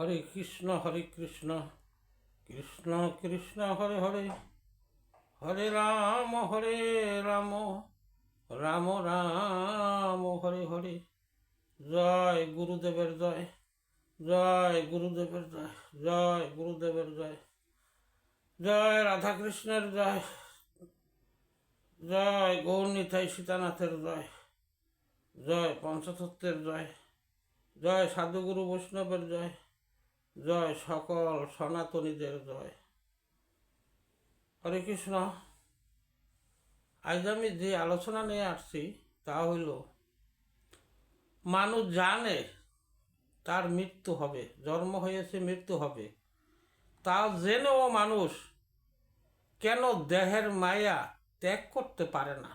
হরে কৃষ্ণ হরে কৃষ্ণ কৃষ্ণ কৃষ্ণ, হরে হরে। হরে রাম হরে রাম রাম রাম, হরে হরে। জয় গুরুদেবের জয় জয় গুরুদেবের জয় জয় গুরুদেবের জয় জয় রাধাকৃষ্ণের জয় জয় গৌরনীতাই সীতানাথের জয় জয় পঞ্চতত্ত্বের জয় জয় সাধুগুরু বৈষ্ণবের জয় জয় সকল সনাতনীদের জয়। হরে কৃষ্ণ। আজ আমি যে আলোচনা নিয়ে আসছি তা হইল, মানুষ জানে তার মৃত্যু হবে, জন্ম হয়েছে, মৃত্যু হবে। তাও জেনেও মানুষ কেন দেহের মায়া ত্যাগ করতে পারে না?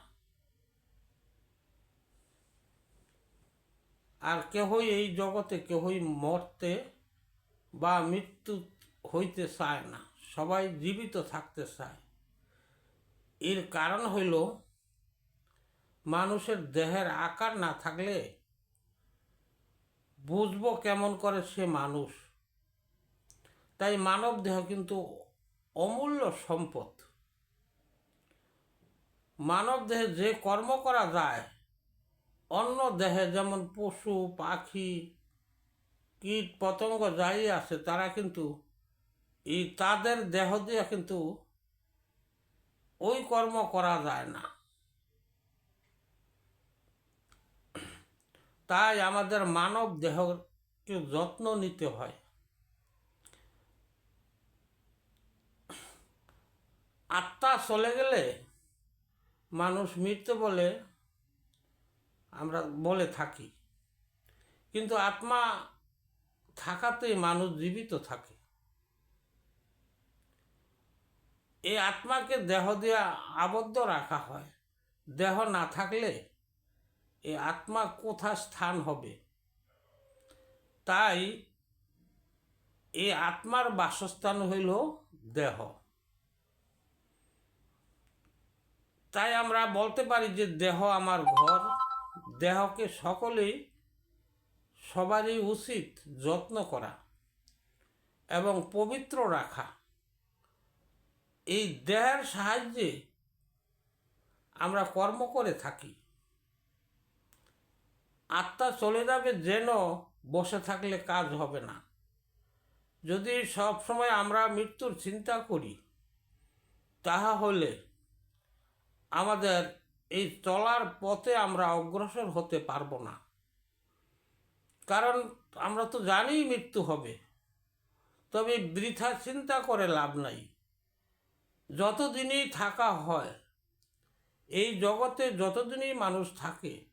আর কেহই এই জগতে, কেহই মরতে বা মৃত্যু হইতে চায় না, সবাই জীবিত থাকতে চায়। এর কারণ হইল, মানুষের দেহের আকার না থাকলে বুঝব কেমন করে সে মানুষ। তাই মানব দেহ কিন্তু অমূল্য সম্পদ। মানব দেহে যে কর্ম করা যায়, অন্য দেহে যেমন পশু, পাখি কীট পতঙ্গ যাই আছে তারা কিন্তু এই তাদের দেহ দিয়ে কিন্তু ওই কর্ম করা যায় না। তাই আমাদের মানব দেহকে যত্ন নিতে হয়। আত্মা চলে গেলে মানুষ মৃত্যু বলে আমরা বলে থাকি। কিন্তু আত্মা থাকাতেই মানুষ জীবিত থাকে। এই আত্মাকে দেহ দিয়ে আবদ্ধ রাখা হয়। দেহ না থাকলে এই আত্মা কোথায় স্থান হবে? তাই এই আত্মার বাসস্থান হইল দেহ। তাই আমরা বলতে পারি যে দেহ আমার ঘর। দেহকে সকলেই সবারই উচিত যত্ন করা এবং পবিত্র রাখা। এই দেহের সাহায্যে আমরা কর্ম করে থাকি। আত্মা চলে যাবে যেন বসে থাকলে কাজ হবে না। যদি সব সময় আমরা মৃত্যুর চিন্তা করি, তাহা হলে আমাদের এই চলার পথে আমরা অগ্রসর হতে পারব না। কারণ আমরা তো জানি মৃত্যু হবে। তবে বৃথা চিন্তা করে লাভ নাই। যতদিনই থাকা হয়, এই জগতে যতদিনই মানুষ থাকে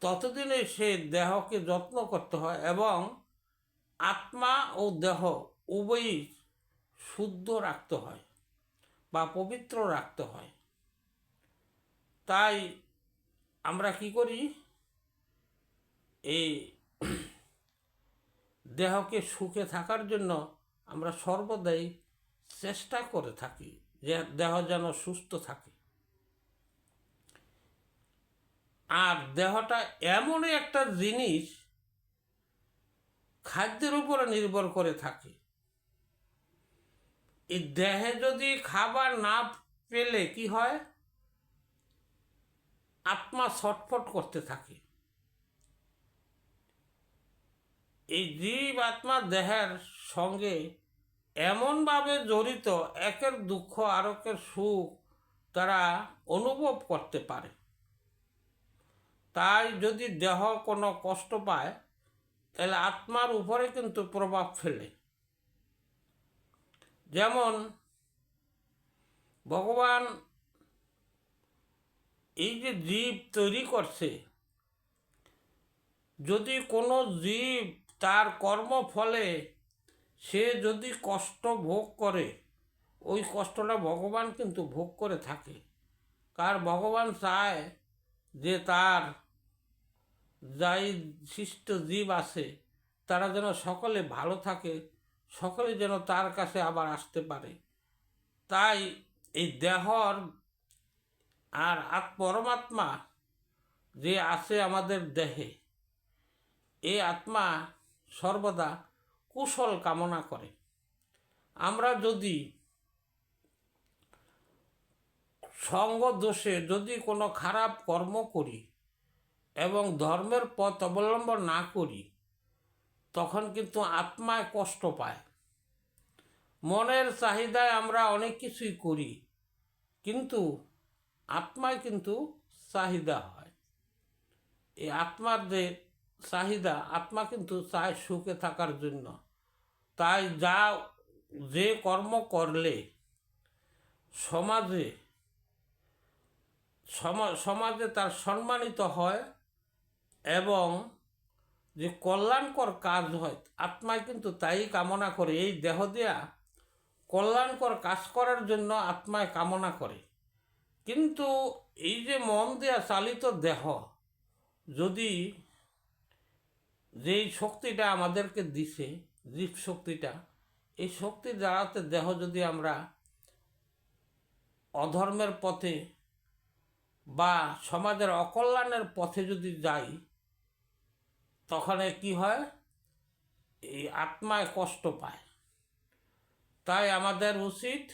ততদিনে সে দেহকে যত্ন করতে হয় এবং আত্মা ও দেহ উভয়ই শুদ্ধ রাখতে হয় বা পবিত্র রাখতে হয়। তাই আমরা কি করি? এই দেহকে সুখে থাকার জন্য আমরা সর্বদাই চেষ্টা করে থাকি যে দেহ যেন সুস্থ থাকে। আর দেহটা এমনই একটা জিনিস খাদ্যের উপরে নির্ভর করে থাকে। এই দেহে যদি খাবার না পেলে কি হয়? আত্মা ছটফট করতে থাকে। এই জীব আত্মা দেহের সঙ্গে এমনভাবে জড়িত, একের দুঃখ আরকের সুখ তারা অনুভব করতে পারে। তাই যদি দেহ কোনো কষ্ট পায়, তাহলে আত্মার উপরে কিন্তু প্রভাব ফেলে। যেমন ভগবান এই যে জীব তৈরি করছে, যদি কোনো জীব তার কর্ম ফলে সে যদি কষ্ট ভোগ করে, ওই কষ্টটা ভগবান কিন্তু ভোগ করে থাকে। কার ভগবান চায় যে তার যাই সৃষ্ট জীব আছে, তারা যেন সকলে ভালো থাকে, সকলে যেন তার কাছে আবার আসতে পারে। তাই এই দেহর আর আত পরমাত্মা যে আছে আমাদের দেহে এই আত্মা সর্বদা কুশল কামনা করে। আমরা যদি সঙ্গ দোষে যদি কোনো খারাপ কর্ম করি এবং ধর্মের পথ অবলম্বন না করি, তখন কিন্তু আত্মায় কষ্ট পায়। মনের চাহিদায় আমরা অনেক কিছুই করি, কিন্তু আত্মায় কিন্তু চাহিদা হয়। এই আত্মার যে চাহিদা, আত্মা কিন্তু চায় সুখে থাকার জন্য। তাই যা, যে কর্ম করলে সমাজে, সমা- সমাজে তার সম্মানিত হয় এবং যে কল্যাণকর কাজ হয় আত্মায় কিন্তু তাই কামনা করে। এই দেহ দেয়া কল্যাণকর কাজ করার জন্য আত্মায় কামনা করে। কিন্তু এই যে মন দেয়া চালিত দেহ, যদি যেই শক্তিটা আমাদেরকে দিছে, জীব শক্তিটা, এই শক্তি দ্বারাতে দেহ যদি আমরা অধর্মের পথে বা সমাজের অকল্যাণের পথে যদি যাই, তখন কি হয়? এই আত্মায় কষ্ট পায়। তাই আমাদের উচিত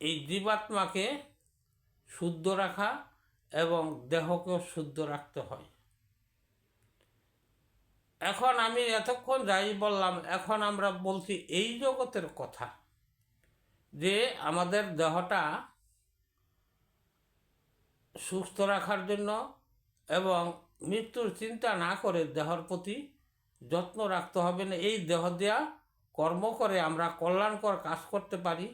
এই জীবাত্মাকে শুদ্ধ রাখা এবং দেহকেও শুদ্ধ রাখতে হয়। এখন আমি এতক্ষণ যাই বললাম, এখন আমরা বলছি এই জগতের কথা, যে আমাদের দেহটা সুস্থ রাখার জন্য এবং মৃত্যুর চিন্তা না করে দেহর প্রতি যত্ন রাখতে হবে না। এই দেহ দেয়া কর্ম করে আমরা কল্যাণকর কাজ করতে পারি,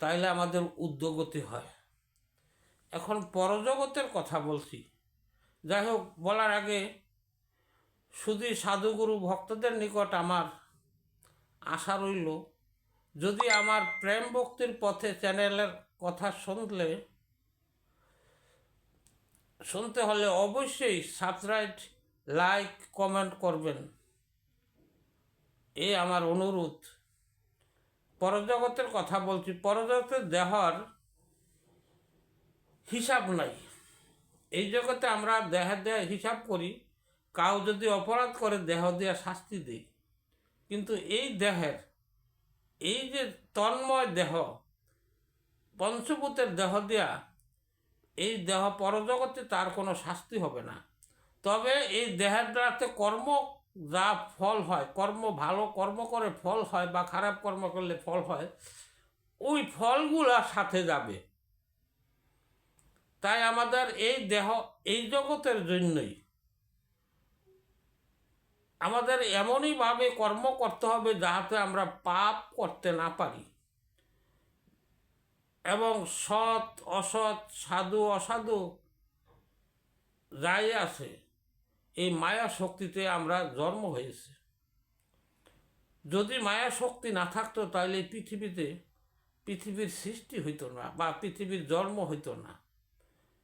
তাইলে আমাদের উদ্যোগতি হয়। এখন পরজগতের কথা বলছি। যাই হোক, বলার আগে শুধু সাধুগুরু ভক্তদের নিকট আমার আশা রইল। যদি আমার প্রেম ভক্তির পথে চ্যানেলের কথা শুনলে, শুনতে হলে অবশ্যই সাবস্ক্রাইব, লাইক, কমেন্ট করবেন। এই আমার অনুরোধ। পরজগতের কথা বলছি, পরজগতের দেহর হিসাব নাই। এই জগতে আমরা দেহ দেহ হিসাব করি। কাউ যদি অপরাধ করে, দেহ দেয়া শাস্তি দিই। কিন্তু এই দেহের, এই যে তন্ময় দেহ পঞ্চভূতের দেহ দেয়া, এই দেহ পরজগতে তার কোনো শাস্তি হবে না। তবে এই দেহের দ্বারাতে কর্ম যা ফল হয়, কর্ম ভালো কর্ম করে ফল হয় বা খারাপ কর্ম করলে ফল হয়, ওই ফলগুলা সাথে যাবে। তাই আমাদের এই দেহ এই জগতের জন্যই। আমাদের এমনইভাবে কর্ম করতে হবে যাহাতে আমরা পাপ করতে না পারি। এবং সৎ, অসৎ, সাধু, অসাধু যাই আছে, এই মায়া শক্তিতে আমরা জন্ম হয়েছে। যদি মায়া শক্তি না থাকতো তাহলে পৃথিবীতে পৃথিবীর সৃষ্টি হইতো না বা পৃথিবীর জন্ম হইতো না।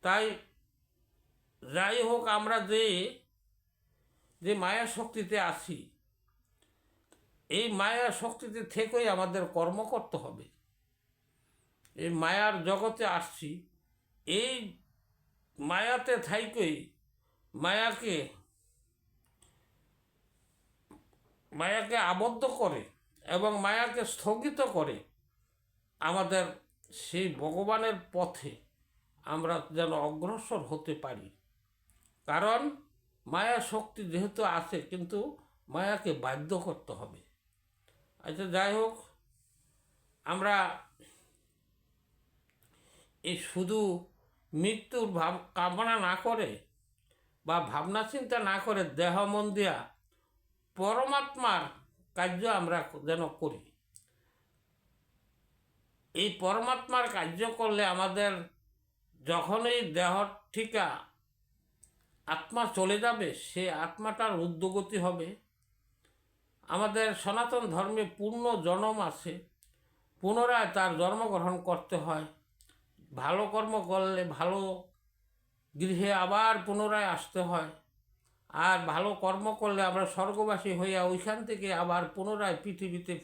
তাই যাই হোক, আমরা যে যে মায়া শক্তিতে আছি, এই মায়া শক্তিতে থেকেই আমাদের কর্ম করতে হবে। এই মায়ার জগতে আসছি, এই মায়াতে থাইকই মায়াকে মায়াকে আবদ্ধ করে এবং মায়াকে স্থগিত করে আমাদের সেই ভগবানের পথে আমরা যেন অগ্রসর হতে পারি। কারণ মায়া শক্তি যেহেতু আছে, কিন্তু মায়াকে বাধ্য করতে হবে। আচ্ছা যাই হোক, আমরা এই শুধু মৃত্যুর ভাব কামনা না করে বা ভাবনা চিন্তা না করে দেহ, মন দিয়া পরমাত্মার কার্য আমরা যেন করি। এই পরমাত্মার কার্য করলে আমাদের যখনই দেহ ঠিকা আত্মা চলে যাবে, সে আত্মাটার উদ্যোগতি হবে। আমাদের সনাতন ধর্মে পূর্ণ জন্ম আছে, পুনরায় তার জন্মগ্রহণ করতে হয়। ভালো কর্ম করলে ভালো গৃহে আবার পুনরায় আসতে হয়। আর ভালো কর্ম করলে আমরা স্বর্গবাসী হইয়া ওইখান থেকে আবার পুনরায় পৃথিবীতে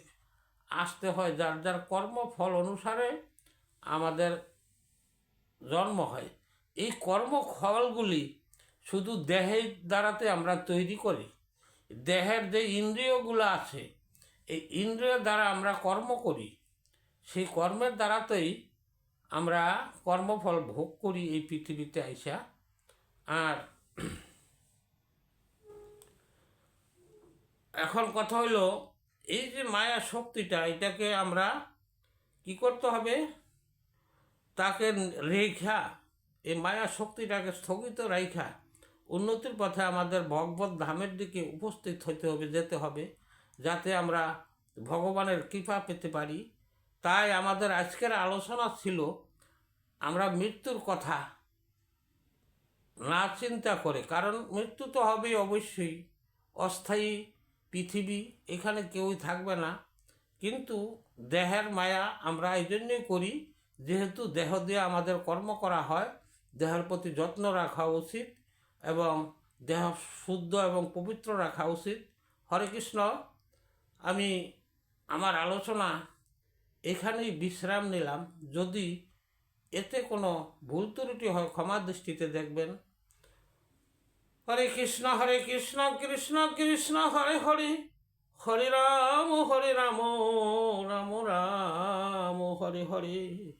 আসতে হয়, যার যার কর্মফল অনুসারে আমাদের জন্ম হয়। এই কর্মফলগুলি শুধু দেহের দ্বারাতে আমরা তৈরি করি, দেহের যে ইন্দ্রিয়গুলো আছে, এই ইন্দ্রিয় দ্বারা আমরা কর্ম করি, সেই কর্মের দ্বারাতেই আমরা কর্মফল ভোগ করি এই পৃথিবীতে আইসা। আর এখন কথা হলো এই যে মায়া শক্তিটা, এটাকে আমরা কি করতে হবে? তাকে রেখা, এই মায়া শক্তিটাকে স্থগিত রেখা উন্নতির পথে আমাদের ভগবত ধামের দিকে উপস্থিত হতে হবে, যেতে হবে, যাতে আমরা ভগবানের কৃপা পেতে পারি। তাই আমাদের আজকের আলোচনা ছিল, আমরা মৃত্যুর কথা না চিন্তা করে, কারণ মৃত্যু তো হবে অবশ্যই, অস্থায়ী পৃথিবী, এখানে কেউই থাকবে না। কিন্তু দেহের মায়া আমরা এই জন্যই করি, যেহেতু দেহ দিয়ে আমাদের কর্ম করা হয়, দেহের প্রতি যত্ন রাখা উচিত। এবং দেহ শুদ্ধ এবং পবিত্র রাখা উচিত। হরে কৃষ্ণ, আমি আমার আলোচনা এখানেই বিশ্রাম নিলাম। যদি এতে কোনো ভুল ত্রুটি হয়, ক্ষমা দৃষ্টিতে দেখবেন। হরে কৃষ্ণ হরে কৃষ্ণ কৃষ্ণ কৃষ্ণ, হরে হরে। হরে রাম হরে রাম রাম রাম, হরে হরে।